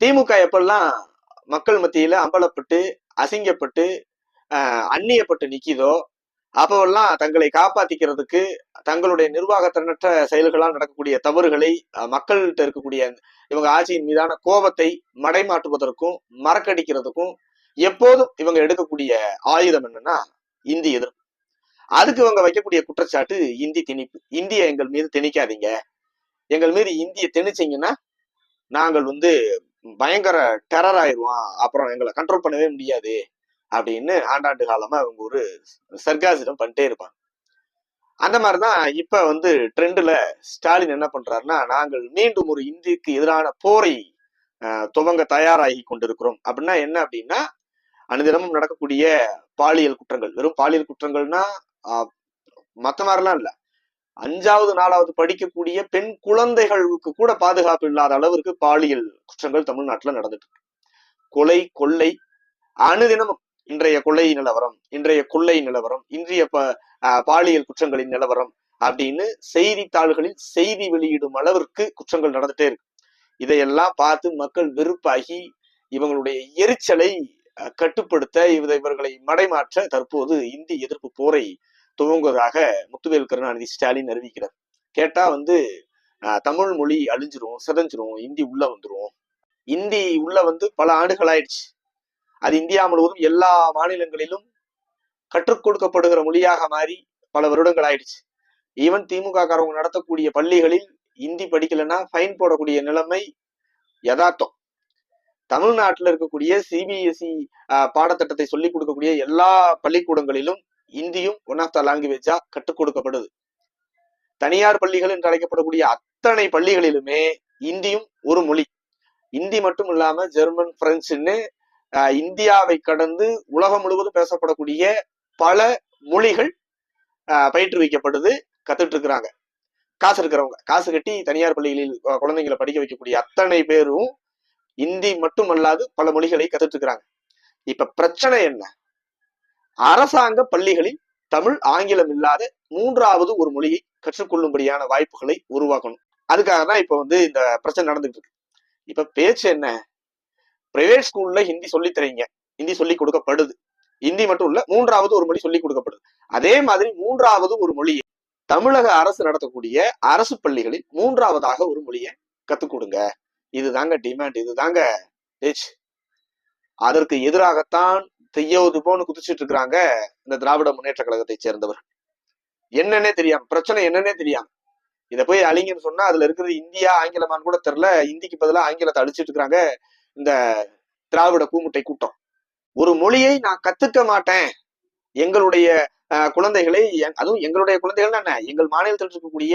திமுக எப்பெல்லாம் மக்கள் மத்தியில அம்பலப்பட்டு அசிங்கப்பட்டு அந்நியப்பட்டு நிக்கிதோ அப்பவெல்லாம் தங்களை காப்பாத்திக்கிறதுக்கு தங்களுடைய நிர்வாகத்திறனற்ற செயல்களால் நடக்கக்கூடிய தவறுகளை மக்கள்கிட்ட இருக்கக்கூடிய இவங்க ஆட்சியின் மீதான கோபத்தை மடைமாற்றுவதற்கும் மறக்கடிக்கிறதுக்கும் எப்போதும் இவங்க எடுக்கக்கூடிய ஆயுதம் என்னன்னா இந்தி எதிர்ப்பு. அதுக்கு இவங்க வைக்கக்கூடிய குற்றச்சாட்டு இந்தி திணிப்பு. இந்திய எங்கள் மீது திணிக்காதீங்க. எங்கள் மீது இந்திய திணிச்சிங்கன்னா நாங்கள் வந்து பயங்கர டெரர் ஆயிடுவான் அப்புறம் எங்களை கண்ட்ரோல் பண்ணவே முடியாது. அப்படின்னு ஆண்டாண்டு காலமா அவங்க ஒரு சர்க்காசிடம் பண்ணிட்டே இருப்பாங்க. அந்த மாதிரிதான் இப்ப வந்து ட்ரெண்ட்ல ஸ்டாலின் என்ன பண்றாருன்னா நாங்கள் மீண்டும் ஒரு இந்திக்கு எதிரான போரை துவங்க தயாராகி கொண்டிருக்கிறோம். அப்படின்னா என்ன அப்படின்னா அனுதினமும் நடக்கக்கூடிய பாலியல் குற்றங்கள். வெறும் பாலியல் குற்றங்கள்னா மற்ற மாதிரிலாம் இல்லை. அஞ்சாவது நாலாவது படிக்கக்கூடிய பெண் குழந்தைகளுக்கு கூட பாதுகாப்பு இல்லாத அளவிற்கு பாலியல் குற்றங்கள் தமிழ்நாட்டில் நடந்துட்டு இருக்கு கொலை கொள்ளை அணுதினமும் இன்றைய கொள்ளை நிலவரம் இன்றைய கொள்ளை நிலவரம் இன்றைய ப- பாலியல் குற்றங்களின் நிலவரம் அப்படின்னு செய்தித்தாள்களில் செய்தி வெளியிடும் அளவிற்கு குற்றங்கள் நடந்துட்டே இருக்கு. இதையெல்லாம் பார்த்து மக்கள் வெறுப்பாகி இவங்களுடைய எரிச்சலை கட்டுப்படுத்த இவர்களை மடைமாற்ற தற்போது இந்தி எதிர்ப்பு போரை துவங்குவதாக முத்துவேல் கருணாநிதி ஸ்டாலின் அறிவிக்கிறார். கேட்டா வந்து தமிழ் மொழி அழிஞ்சிரும் சிதஞ்சிரும் இந்தி உள்ள வந்துரும். இந்தி உள்ள வந்து பல ஆண்டுகள் ஆயிடுச்சு அது இந்தியா முழுவதும் எல்லா மாநிலங்களிலும் கற்றுக் கொடுக்கப்படுகிற மொழியாக மாறி பல வருடங்கள் ஆயிடுச்சு ஈவன் திமுக காரவங்க நடத்தக்கூடிய பள்ளிகளில் இந்தி படிக்கலைன்னா ஃபைன் போடக்கூடிய நிலைமை யதார்த்தம். தமிழ்நாட்டில் இருக்கக்கூடிய சிபிஎஸ்இ பாடத்திட்டத்தை சொல்லிக் கொடுக்கக்கூடிய எல்லா பள்ளிக்கூடங்களிலும் இந்தியும் ஒன் ஆஃப் த லாங்குவேஜா கற்றுக் கொடுக்கப்படுது. தனியார் பள்ளிகள் என்று அழைக்கப்படக்கூடிய அத்தனை பள்ளிகளிலுமே இந்தியும் ஒரு மொழி. இந்தி மட்டும் இல்லாம ஜெர்மன் பிரெஞ்சுன்னு ஆஹ், இந்தியாவை கடந்து உலகம் முழுவதும் பேசப்படக்கூடிய பல மொழிகள் ஆஹ், பயிற்றுவிக்கப்படுது கத்துட்டு இருக்கிறாங்க. காசு இருக்கிறவங்க. காசு கட்டி தனியார் பள்ளிகளில் குழந்தைங்களை படிக்க வைக்கக்கூடிய அத்தனை பேரும் இந்தி மட்டும் அல்லாது பல மொழிகளை கத்துட்டு இருக்கிறாங்க. இப்ப பிரச்சனை என்ன? அரசாங்க பள்ளிகளில் தமிழ் ஆங்கிலம் இல்லாத மூன்றாவது ஒரு மொழியை கற்றுக்கொள்ளும்படியான வாய்ப்புகளை உருவாக்கணும். அதுக்காக தான் இப்ப வந்து இந்த பிரச்சனை நடந்துட்டு இருக்கு. இப்ப பேச்சு என்ன? பிரைவேட் ஸ்கூல்ல ஹிந்தி சொல்லி தரீங்க. ஹிந்தி சொல்லி கொடுக்கப்படுது. ஹிந்தி மட்டும் இல்ல மூன்றாவது ஒரு மொழி சொல்லி கொடுக்கப்படுது. அதே மாதிரி மூன்றாவது ஒரு மொழியை தமிழக அரசு நடத்தக்கூடிய அரசு பள்ளிகளில் மூன்றாவதாக ஒரு மொழியை கத்துக் கொடுங்க. இதுதாங்க டிமாண்ட் இதுதாங்க பேச்சு அதற்கு எதிராகத்தான் தெய்யவது போன்னு குதிச்சிட்டு இருக்கிறாங்க இந்த திராவிட முன்னேற்ற கழகத்தை சேர்ந்தவர். என்னன்னே தெரியாம பிரச்சனை என்னன்னே தெரியாம. இதை போய் அழிங்கன்னு சொன்னா அதுல இருக்கிறது இந்தியா ஆங்கிலமான்னு கூட தெரியல. இந்திக்கு பதிலா ஆங்கிலத்தை அழிச்சிட்டு இருக்கிறாங்க இந்த திராவிட கூமுட்டை கூட்டம். ஒரு மொழியை நான் கத்துக்க மாட்டேன். எங்களுடைய குழந்தைகளை அதுவும் எங்களுடைய குழந்தைகள் என்ன? எங்கள் மாநிலத்தில் இருக்கக்கூடிய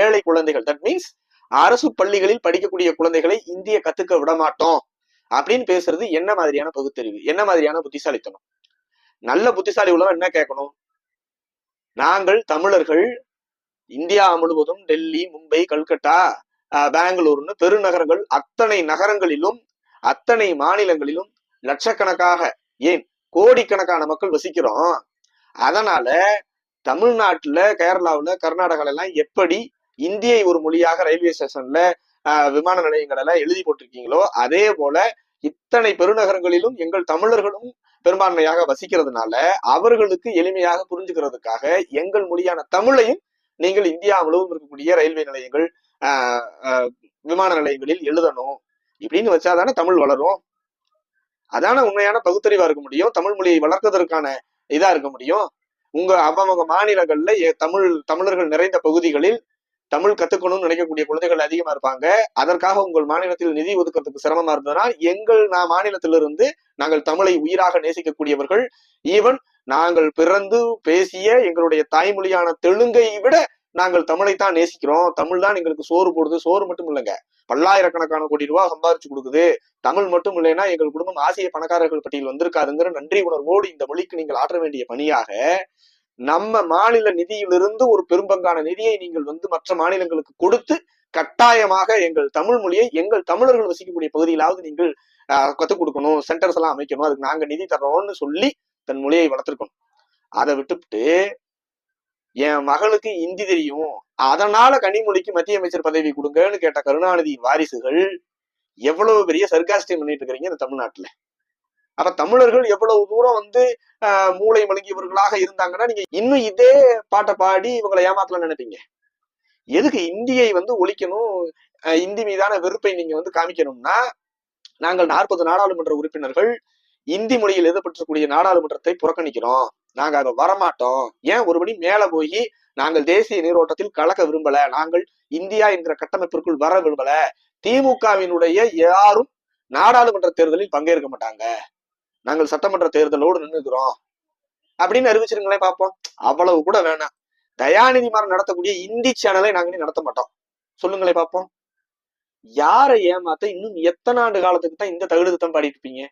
ஏழை குழந்தைகள். தட் மீன்ஸ் அரசு பள்ளிகளில் படிக்கக்கூடிய குழந்தைகளை இந்திய கத்துக்க விட மாட்டோம் அப்படின்னு பேசுறது என்ன மாதிரியான பகுத்தறிவு? என்ன மாதிரியான புத்திசாலித்தனம்? நல்ல புத்திசாலி உள்ளவன் என்ன கேட்கணும்? நாங்கள் தமிழர்கள் இந்தியா முழுவதும் டெல்லி மும்பை கல்கட்டா பெங்களூர்னு பெருநகரங்கள் அத்தனை நகரங்களிலும் அத்தனை மாநிலங்களிலும் லட்சக்கணக்காக ஏன் கோடிக்கணக்கான மக்கள் வசிக்கிறோம். அதனால தமிழ்நாட்டுல கேரளாவுல கர்நாடகால எல்லாம் எப்படி இந்தியை ஒரு மொழியாக ரயில்வே ஸ்டேஷன்ல விமான நிலையங்கள் எல்லாம் எழுதி போட்டிருக்கீங்களோ அதே போல இத்தனை பெருநகரங்களிலும் எங்கள் தமிழர்களும் பெரும்பான்மையாக வசிக்கிறதுனால அவர்களுக்கு எளிமையாக புரிஞ்சுக்கிறதுக்காக எங்கள் மொழியான தமிழையும் நீங்கள் இந்தியா முழுவதும் இருக்கக்கூடிய ரயில்வே நிலையங்கள் ஆஹ், ஆஹ், விமான நிலையங்களில் எழுதணும். இப்படின்னு வச்சாதானே தமிழ் வளரும். அதான உண்மையான பகுத்தறிவா இருக்க முடியும் தமிழ் மொழியை வளர்க்கறதற்கான இதா இருக்க முடியும். உங்க அவங்க மாநிலங்கள்ல தமிழ் தமிழர்கள் நிறைந்த பகுதிகளில் தமிழ் கத்துக்கணும்னு நினைக்கக்கூடிய குழந்தைகள் அதிகமா இருப்பாங்க. அதற்காக உங்கள் மாநிலத்தில் நிதி ஒதுக்கிறதுக்கு சிரமமா இருந்ததுனால் எங்கள் நான் மாநிலத்திலிருந்து நாங்கள் தமிழை உயிராக நேசிக்கக்கூடியவர்கள். ஈவன் நாங்கள் பிறந்து பேசிய எங்களுடைய தாய்மொழியான தெலுங்கை விட நாங்கள் தமிழைத்தான் நேசிக்கிறோம். தமிழ் தான் எங்களுக்கு சோறு போடுது. சோறு மட்டும் இல்லைங்க. பல்லாயிரக்கணக்கான கோடி ரூபாய் சம்பாதிச்சு கொடுக்குது. தமிழ் மட்டும் இல்லைன்னா எங்கள் குடும்பம் ஆசிய பணக்காரர்கள் பட்டியல் வந்திருக்காருங்கிற நன்றி உணர்வோடு இந்த மொழிக்கு நீங்கள் ஆற்ற வேண்டிய பணியாக நம்ம மாநில நிதியிலிருந்து ஒரு பெரும்பங்கான நிதியை நீங்கள் வந்து மற்ற மாநிலங்களுக்கு கொடுத்து கட்டாயமாக எங்கள் தமிழ் மொழியை எங்கள் தமிழர்கள் வசிக்கக்கூடிய பகுதியிலாவது நீங்கள் கத்துக் கொடுக்கணும் சென்டர்ஸ் எல்லாம் அமைக்கணும் அதுக்கு நாங்க நிதி தர்றோம்னு சொல்லி தன் மொழியை வளர்த்துருக்கணும். அதை விட்டுவிட்டு என் மகளுக்கு இந்தி தெரியும். அதனால கனிமொழிக்கு மத்திய அமைச்சர் பதவி கொடுங்கன்னு கேட்ட கருணாநிதி வாரிசுகள் எவ்வளவு பெரிய சர்க்காஸ்டியம் பண்ணிட்டு இருக்கிறீங்க இந்த தமிழ்நாட்டுல. அப்ப தமிழர்கள் எவ்வளவு தூரம் வந்து ஆஹ், மூளை மழுங்கியவர்களாக இருந்தாங்கன்னா நீங்க இன்னும் இதே பாட்டை பாடி இவங்களை ஏமாத்தலாம் நினைப்பீங்க. எதுக்கு இந்தியை வந்து ஒழிக்கணும்? இந்தி மீதான வெறுப்பை நீங்க வந்து காமிக்கணும்னா நாங்கள் நாற்பது நாடாளுமன்ற உறுப்பினர்கள் இந்தி மொழியில் எழுதப்பட்டிருக்கக்கூடிய நாடாளுமன்றத்தை புறக்கணிக்கிறோம். நாங்க அதை வரமாட்டோம். ஏன்? ஒருபடி மேல போய் நாங்கள் தேசிய நீரோட்டத்தில் கலக்க விரும்பல. நாங்கள் இந்தியா என்கிற கட்டமைப்பிற்குள் வர விரும்பல. திமுகவினுடைய யாரும் நாடாளுமன்ற தேர்தலில் பங்கேற்க மாட்டாங்க. நாங்கள் சட்டமன்ற தேர்தலோடு நின்றுக்கிறோம் அப்படின்னு அறிவிச்சிருங்களேன் பார்ப்போம் அவ்வளவு கூட வேணாம். தயாநிதி மாறன் நடத்தக்கூடிய இந்தி சேனலை நாங்களே நடத்த மாட்டோம். சொல்லுங்களே பார்ப்போம் யாரை ஏமாத்த இன்னும் எத்தனை ஆண்டு காலத்துக்கு தான் இந்த தகுடு திட்டம் பாடிட்டு இருப்பீங்க?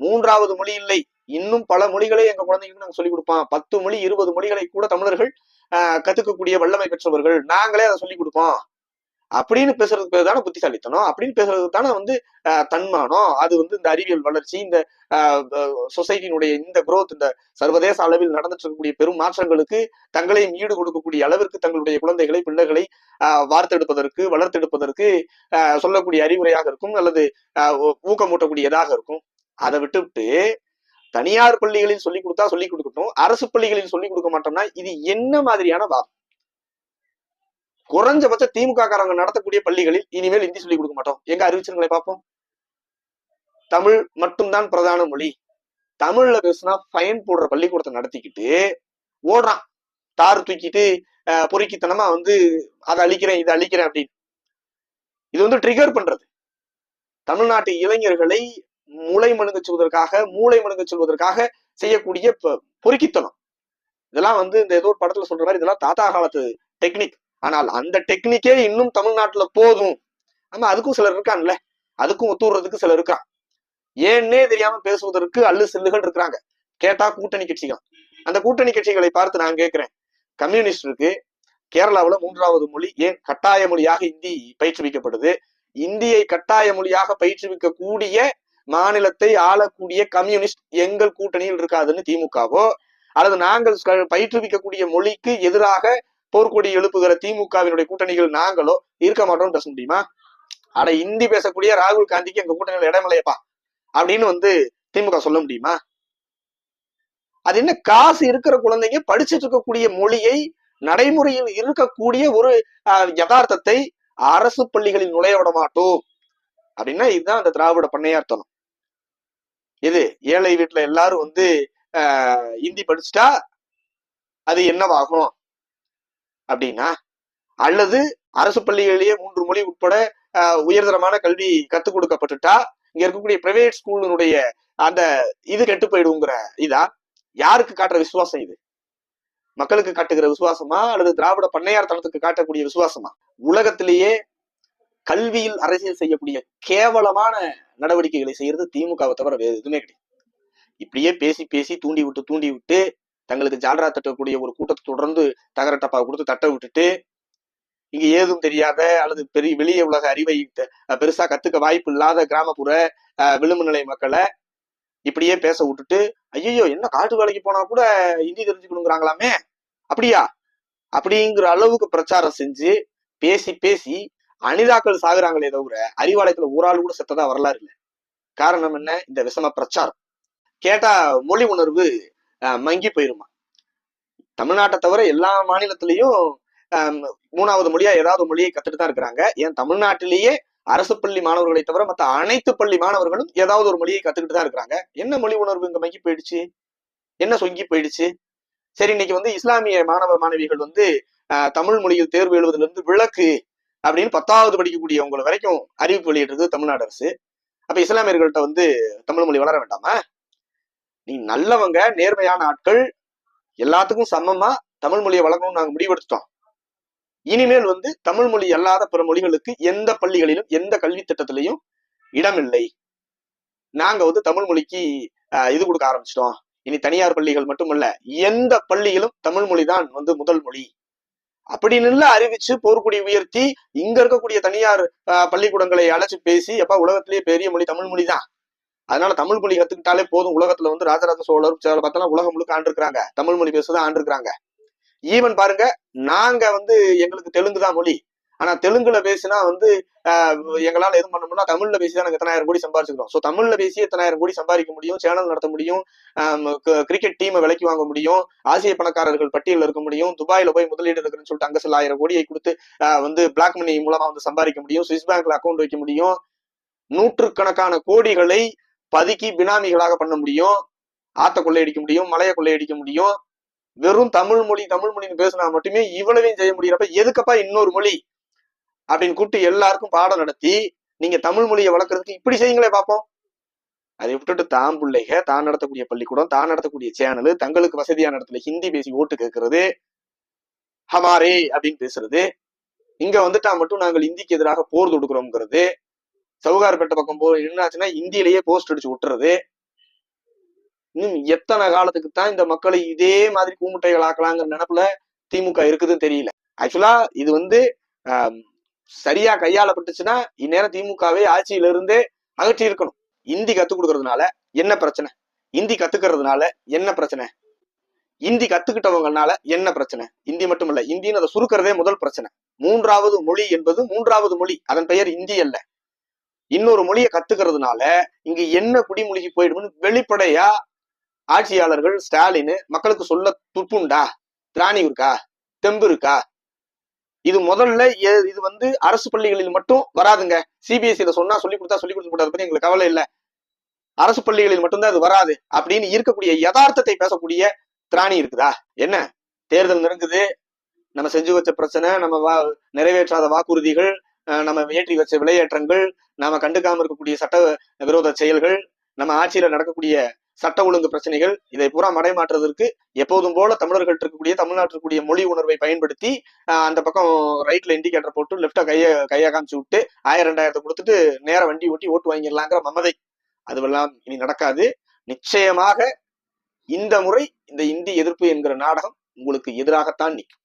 மூன்றாவது மொழி இல்லை. இன்னும் பல மொழிகளை எங்க குழந்தைங்களுக்கு நாங்க சொல்லிக் கொடுப்போம். பத்து மொழி இருபது மொழிகளை கூட தமிழர்கள் கத்துக்கக்கூடிய வல்லமை பெற்றவர்கள். நாங்களே அதை சொல்லிக் கொடுப்போம். அப்படின்னு பேசுறதுக்கு பேர் தானே புத்திசாலித்தனம். அப்படின்னு பேசுறதுக்கு தானே வந்து ஆஹ், தன்மானம். அது வந்து இந்த அறிவியல் வளர்ச்சி இந்த சொசைட்டியினுடைய இந்த குரோத் இந்த சர்வதேச அளவில் நடந்துட்டு இருக்கக்கூடிய பெரும் மாற்றங்களுக்கு தங்களையும் ஈடு கொடுக்கக்கூடிய அளவிற்கு தங்களுடைய குழந்தைகளை பிள்ளைகளை வார்த்தெடுப்பதற்கு வளர்த்தெடுப்பதற்கு சொல்லக்கூடிய அறிவுரையாக இருக்கும் அல்லது ஆஹ், ஊக்கமூட்டக்கூடியதாக இருக்கும். அதை விட்டுவிட்டு தனியார் பள்ளிகளில் சொல்லிக் கொடுத்தா சொல்லிக் கொடுக்கட்டும் அரசு பள்ளிகளில் சொல்லிக் கொடுக்க மாட்டோம்னா இது என்ன மாதிரியான வாதம் குறைஞ்சபட்ச திமுக காரங்க நடத்தக்கூடிய பள்ளிகளில் இனிமேல் இந்தி சொல்லிக் கொடுக்க மாட்டோம். எங்க அறிவிச்சிருங்களே பார்ப்போம். தமிழ் மட்டும்தான் பிரதான மொழி. தமிழ்ல பேசுனா ஃபைன் போடுற பள்ளிக்கூடத்தை நடத்திக்கிட்டு ஓடுறான். தார் தூக்கிட்டு அஹ், பொறுக்கித்தனமா வந்து அதை அழிக்கிறேன் இதை அழிக்கிறேன் அப்படின்னு. இது வந்து ட்ரிகர் பண்றது. தமிழ்நாட்டு இளைஞர்களை மூளை மணுங்க சொல்வதற்காக மூளை மணுங்க சொல்வதற்காக செய்யக்கூடிய பொ- பொறுக்கித்தனம். இதெல்லாம் வந்து இந்த ஏதோ ஒரு படத்துல சொல்ற மாதிரி இதெல்லாம் தாத்தா காலத்து டெக்னிக் ஆனால் அந்த டெக்னிக்கே இன்னும் தமிழ்நாட்டுல போதும். ஆமா அதுக்கும் சிலர் இருக்கான்ல அதுக்கும் ஒத்துறதுக்கு சிலர் இருக்கான் ஏன்னே தெரியாம பேசுவதற்கு அல்லு செல்லுகள் இருக்கிறாங்க. கேட்டா கூட்டணி கட்சிகள். அந்த கூட்டணி கட்சிகளை பார்த்து நான் கேட்கிறேன். கம்யூனிஸ்ட் இருக்கு. கேரளாவுல மூன்றாவது மொழி ஏன் கட்டாய மொழியாக இந்தி பயிற்றுவிக்கப்படுது? இந்தியை கட்டாய மொழியாக பயிற்றுவிக்கக்கூடிய மாநிலத்தை ஆளக்கூடிய கம்யூனிஸ்ட் எங்கள் கூட்டணியில் இருக்காதுன்னு திமுகவோ அல்லது நாங்கள் பயிற்றுவிக்கக்கூடிய மொழிக்கு எதிராக போர்க்கொடி எழுப்புகிற திமுகவினுடைய கூட்டணிகள் நாங்களோ இருக்க மாட்டோம்னு பேச முடியுமா? அட இந்தி பேசக்கூடிய ராகுல் காந்திக்கு எங்க கூட்டணியில் இடமில்லையப்பா அப்படின்னு வந்து திமுக சொல்ல முடியுமா? அது என்ன காசு இருக்கிற குழந்தைங்க படிச்சுட்டு இருக்கக்கூடிய மொழியை நடைமுறையில் இருக்கக்கூடிய ஒரு யதார்த்தத்தை அரசு பள்ளிகளில் நுழைய விட மாட்டோம். அப்படின்னா இதுதான் அந்த திராவிட பண்ணையார்த்தனம் இது ஏழை வீட்டுல எல்லாரும் வந்து ஆஹ், இந்தி படிச்சுட்டா அது என்னவாகும்? அப்படின்னா அல்லது அரசு பள்ளிகளிலேயே மூன்று மொழி உட்பட ஆஹ், உயர்தரமான கல்வி கத்துக் கொடுக்கப்பட்டுட்டா இங்க இருக்கக்கூடிய பிரைவேட் ஸ்கூலினுடைய அந்த இது கெட்டு போயிடுங்கிற இதா? யாருக்கு காட்டுற விசுவாசம் இது? மக்களுக்கு காட்டுகிற விசுவாசமா? அல்லது திராவிட பண்ணையார் தனத்துக்கு காட்டக்கூடிய விசுவாசமா? உலகத்திலேயே கல்வியில் அரசியல் செய்யக்கூடிய கேவலமான நடவடிக்கைகளை செய்யறது திமுகவை தவிர வேறு எதுவுமே கிடையாது. இப்படியே பேசி பேசி தூண்டி விட்டு தூண்டி விட்டு தங்களுக்கு ஜால்ரா தட்டக்கூடிய ஒரு கூட்டத்தை தொடர்ந்து தகர டப்பா கொடுத்து தட்ட விட்டுட்டு இங்க ஏதும் தெரியாத அல்லது பெரிய வெளிய உலக அறிவை பெருசா கத்துக்க வாய்ப்பு இல்லாத கிராமப்புற விளிம்பு நிலை மக்களை இப்படியே பேச விட்டுட்டு ஐயோ என்ன காட்டு வேலைக்கு போனா கூட ஹிந்தி தெரிஞ்சுக்கணுங்கிறாங்களாமே? அப்படியா? அப்படிங்கிற அளவுக்கு பிரச்சாரம் செஞ்சு பேசி பேசி அனிதாக்கள் சாகுறாங்களே தவிர அறிவாலயத்துல ஒரு ஆள் கூட செத்ததா வரலாறு இல்லை. காரணம் என்ன? இந்த விஷம பிரச்சாரம். கேட்டா மொழி உணர்வு மங்கி போயிருமா? தமிழ்நாட்டை தவிர எல்லா மாநிலத்திலையும் மூணாவது மொழியா ஏதாவது ஒரு மொழியை கத்துட்டு தான் இருக்கிறாங்க. ஏன் தமிழ்நாட்டிலேயே அரசு பள்ளி மாணவர்களை தவிர மற்ற அனைத்து பள்ளி மாணவர்களும் ஏதாவது ஒரு மொழியை கத்துக்கிட்டு தான் இருக்கிறாங்க. என்ன மொழி உணர்வு இங்க மங்கி போயிடுச்சு? என்ன சொங்கி போயிடுச்சு? சரி இன்னைக்கு வந்து இஸ்லாமிய மாணவ மாணவிகள் வந்து ஆஹ், தமிழ் மொழியில் தேர்வு எழுவதுல இருந்து விளக்கு அப்படின்னு பத்தாவது படிக்கக்கூடியவங்களை வரைக்கும் அறிவிப்பு வெளியிடுறது தமிழ்நாடு அரசு. அப்ப இஸ்லாமியர்கள்ட்ட வந்து தமிழ் மொழி வளர வேண்டாமா? நீ நல்லவங்க நேர்மையான ஆட்கள் எல்லாத்துக்கும் சமமா தமிழ் மொழியை வளர்க்கணும்னு நாங்க முடிவெடுத்துட்டோம். இனிமேல் வந்து தமிழ் மொழி அல்லாத பிற மொழிகளுக்கு எந்த பள்ளிகளிலும் எந்த கல்வி திட்டத்திலையும் இடமில்லை. நாங்க வந்து தமிழ் மொழிக்கு ஆஹ், இது கொடுக்க ஆரம்பிச்சிட்டோம். இனி தனியார் பள்ளிகள் மட்டுமல்ல எந்த பள்ளியிலும் தமிழ் மொழி தான் வந்து முதல் மொழி. அப்படின்னு அறிவிச்சு போர்க்குடி உயர்த்தி இங்க இருக்கக்கூடிய தனியார் பள்ளிக்கூடங்களை அழைச்சு பேசி எப்ப உலகத்திலேயே பெரிய மொழி தமிழ் மொழி தான். அதனால தமிழ் மொழி கத்துக்கிட்டாலே போதும். உலகத்துல வந்து ராஜராஜ சோழர் சேர பார்த்தா உலகம் முழுக்க ஆண்டிருக்கிறாங்க. தமிழ் மொழி பேசுதான் ஆண்டிருக்கிறாங்க. ஈவன் பாருங்க நாங்க வந்து எங்களுக்கு தெலுங்கு தான் மொழி. ஆனா தெலுங்குல பேசினா வந்து ஆஹ், எங்களால எதுவும் பண்ண முடியல. தமிழ்ல பேசி தான் எத்தனாயிரம் கோடி சம்பாரிச்சுக்கிறோம். ஸோ தமிழ்ல பேசி எத்தனாயிரம் கோடி சம்பாதிக்க முடியும் சேனல் நடத்த முடியும் கிரிக்கெட் டீமை விலைக்கு வாங்க முடியும் ஆசிய பணக்காரர்கள் பட்டியலில் இருக்க முடியும் துபாயில போய் முதலீடு இருக்குன்னு சொல்லிட்டு அங்க சில ஆயிரம் கோடியை கொடுத்து வந்து பிளாக் மணி மூலமா வந்து சம்பாதிக்க முடியும் சுவிஸ் பேங்க்ல அக்கௌண்ட் வைக்க முடியும். நூற்றுக்கணக்கான கோடிகளை பதுக்கி பினாமிகளாக பண்ண முடியும். ஆத்த கொள்ளையடிக்க முடியும் மலையை கொள்ளையடிக்க முடியும். வெறும் தமிழ் மொழி தமிழ் மொழின்னு பேசினா மட்டுமே இவ்வளவையும் செய்ய முடியறப்ப எதுக்கப்பா இன்னொரு மொழி? அப்படின்னு கூப்பிட்டு எல்லாருக்கும் பாடம் நடத்தி நீங்க தமிழ் மொழியை வளர்க்கறதுக்கு இப்படி செய்யுங்களே பார்ப்போம் அதை விட்டுட்டு தான் பிள்ளைக தான் நடத்தக்கூடிய பள்ளிக்கூடம் தான் நடத்தக்கூடிய சேனல் தங்களுக்கு வசதியான இடத்துல ஹிந்தி பேசி ஓட்டு கேட்கறது ஹமாரே அப்படின்னு பேசுறது. இங்க வந்துட்டா மட்டும் நாங்கள் இந்திக்கு எதிராக போர் தொடுக்கிறோம்ங்கிறது. சவுகார்பேட்டை பக்கம் போ என்னாச்சுன்னா இந்தியிலேயே போஸ்ட் அடிச்சு விட்டுறது. இன்னும் எத்தனை காலத்துக்கு தான் இந்த மக்களை இதே மாதிரி கூமுட்டைகள் ஆக்கலாங்கிற நினப்புல திமுக இருக்குதுன்னு தெரியல. ஆக்சுவலா இது வந்து சரியா கையாளப்பட்டுச்சுன்னா இந்நேரம் திமுகவே ஆட்சியில இருந்தே அகற்றி இருக்கணும். இந்தி கத்துக் கொடுக்கறதுனால என்ன பிரச்சனை? இந்தி கத்துக்கிறதுனால என்ன பிரச்சனை? இந்தி கத்துக்கிட்டவங்கனால என்ன பிரச்சனை? இந்தி மட்டுமல்ல இந்தின்னு அதை சுருக்கிறதே முதல் பிரச்சனை. மூன்றாவது மொழி என்பது மூன்றாவது மொழி. அதன் பெயர் இந்தி அல்ல. இன்னொரு மொழியை கத்துக்கிறதுனால இங்க என்ன குடிமொழிக்கு போயிடும்னு வெளிப்படையா ஆட்சியாளர்கள் ஸ்டாலின் மக்களுக்கு சொல்ல துப்புண்டா? திராணி இருக்கா? தெம்பு இருக்கா? இது முதல்ல இது வந்து அரசு பள்ளிகளில் மட்டும் வராதுங்க. சிபிஎஸ்சியில சொன்னா சொல்லி கொடுத்தா சொல்லி கொடுத்து அதை பத்தி எங்களுக்கு கவலை இல்ல. அரசு பள்ளிகளில் மட்டும்தான் அது வராது அப்படின்னு இருக்கக்கூடிய யதார்த்தத்தை பேசக்கூடிய திராணி இருக்குதா? என்ன? தேர்தல் நெருங்குது. நம்ம செஞ்சு வச்ச பிரச்சனை நம்ம வா நிறைவேற்றாத வாக்குறுதிகள் நம்ம ஏற்றி வச்ச விலையேற்றங்கள் நாம கண்டுக்காம இருக்கக்கூடிய சட்ட விரோத செயல்கள் நம்ம ஆட்சியில நடக்கக்கூடிய சட்ட ஒழுங்கு பிரச்சனைகள் இதை பூரா மடைமாற்றுவதற்கு எப்போதும் போல தமிழர்கள் இருக்கக்கூடிய தமிழ்நாட்டில் இருக்கக்கூடிய மொழி உணர்வை பயன்படுத்தி அந்த பக்கம் ரைட்ல இண்டிகேட்டர் போட்டு லெப்டா கைய கைய காமிச்சு விட்டு ஆயிரம் ரெண்டாயிரத்தை கொடுத்துட்டு நேரம் வண்டி ஓட்டி ஓட்டு வாங்கிடலாங்கிற மமதை. அதுவெல்லாம் இனி நடக்காது. நிச்சயமாக இந்த முறை இந்த இந்தி எதிர்ப்பு என்கிற நாடகம் உங்களுக்கு எதிராகத்தான் நிற்கும்.